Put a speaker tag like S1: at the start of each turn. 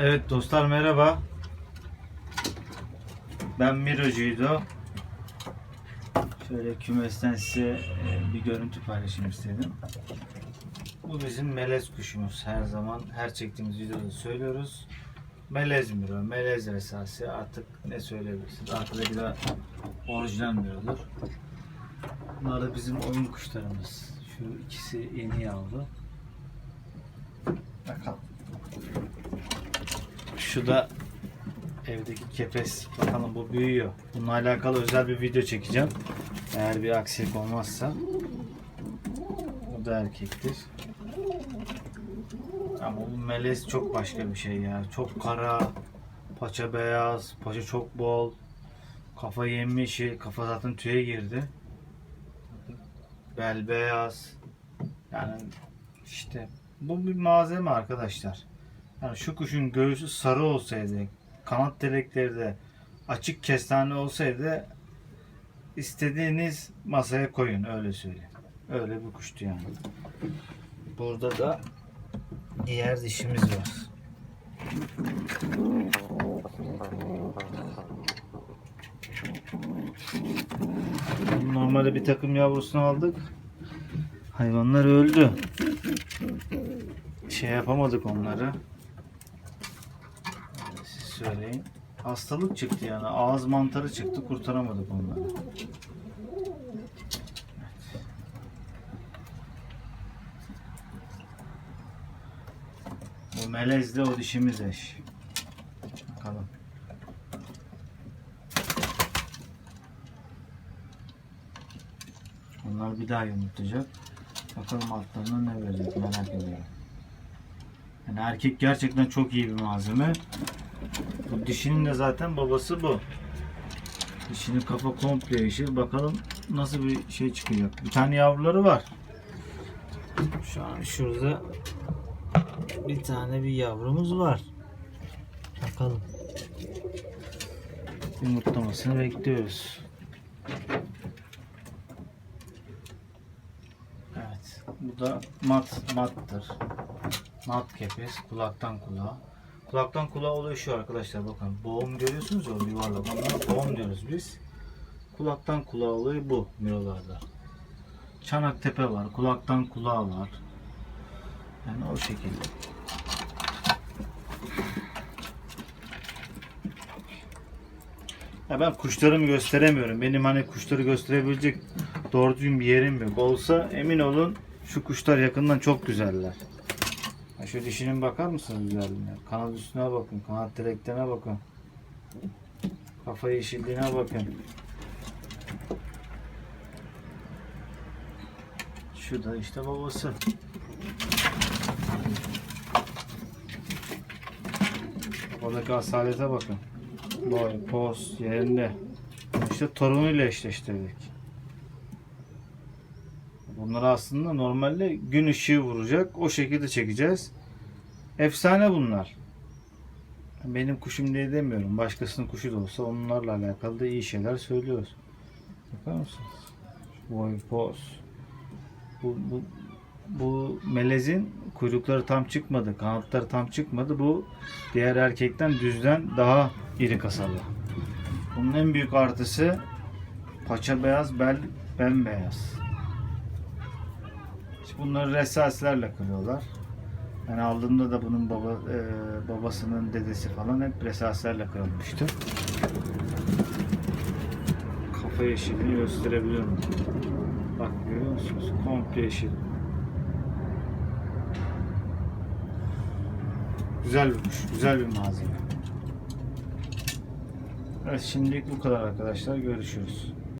S1: Evet dostlar merhaba. Ben Miro'cuydu. Şöyle kümesten size e, bir görüntü paylaşayım istedim. Bu bizim melez kuşumuz. Her zaman her çektiğimiz videoda söylüyoruz. Melez Miro, melez esası artık ne söyleyebilirsiniz. Arkada bir de orijinal Miro'dur. Bunlar da bizim oyun kuşlarımız. Şu ikisi yeni yavru. Bakalım. Şu da evdeki kepes. Bakalım bu büyüyor. Bununla alakalı özel bir video çekeceğim. Eğer bir aksilik olmazsa. Bu da erkektir. Ama bu melez çok başka bir şey ya. Çok kara, paça beyaz, paça çok bol. Kafa yemyeşil, kafa zaten tüye girdi. Bel beyaz. Yani işte bu bir malzeme arkadaşlar. Yani şu kuşun göğsü sarı olsaydı, kanat delikleri de açık kestane olsaydı istediğiniz masaya koyun öyle söyleyeyim. Öyle bir kuştu yani. Burada da diğer dişimiz var. Normalde bir takım yavrusunu aldık. Hayvanlar öldü. Şey yapamadık onları. Söyleyin. Hastalık çıktı yani. Ağız mantarı çıktı. Kurtaramadık onları. Bu melezle o dişimiz eş. Bakalım. Onlar bir daha yumurtlayacak. Bakalım altlarına ne verecek merak ediyorum. Yani erkek gerçekten çok iyi bir malzeme. Bu dişinin de zaten babası bu. Dişinin kafa komple yeşil. Bakalım nasıl bir şey çıkacak. Bir tane yavruları var. Şu an şurada bir tane bir yavrumuz var. Bakalım. Yumurtlamasını bekliyoruz. Evet. Bu da mat mattır. Mat kepez kulaktan kulağa. Kulaktan kulağa oluyor şu arkadaşlar bakın. Boğum görüyorsunuz ya yuvarlak. Onlara boğum diyoruz biz. Kulaktan kulağa oluyor bu mirolarda. Çanak tepe var. Kulaktan kulağa var. Yani o şekilde. Ya ben kuşlarımı gösteremiyorum. Benim hani kuşları gösterebilecek doğru düzgün bir yerim yok. Olsa emin olun şu kuşlar yakından çok güzeller. Ya şu dişinin bakar mısınız güzelliğine? Kanat üstüne bakın, kanat direklerine bakın. Kafa yeşilliğine bakın. Şu da işte babası. Babadaki asalete bakın. Boy, poz yerinde. İşte torunuyla eşleştirdik. Bunları aslında normalde gün ışığı vuracak. O şekilde çekeceğiz. Efsane bunlar. Benim kuşum diye demiyorum. Başkasının kuşu da olsa onlarla alakalı da iyi şeyler söylüyoruz. Bakar mısınız? Boy, poz. Bu, bu, bu melezin kuyrukları tam çıkmadı. Kanatları tam çıkmadı. Bu diğer erkekten düzden daha iri kasalı. Bunun en büyük artısı paça beyaz, bel bembeyaz. İşte bunları resaslerle kılıyorlar. Ben aldığımda da bunun baba e, babasının dedesi falan hep resaslerle kırılmıştı. Kafa yeşilini gösterebiliyorum. Bak görüyor musunuz? Komple yeşil. Güzel kuş, güzel bir malzeme. Evet şimdilik bu kadar arkadaşlar. Görüşürüz.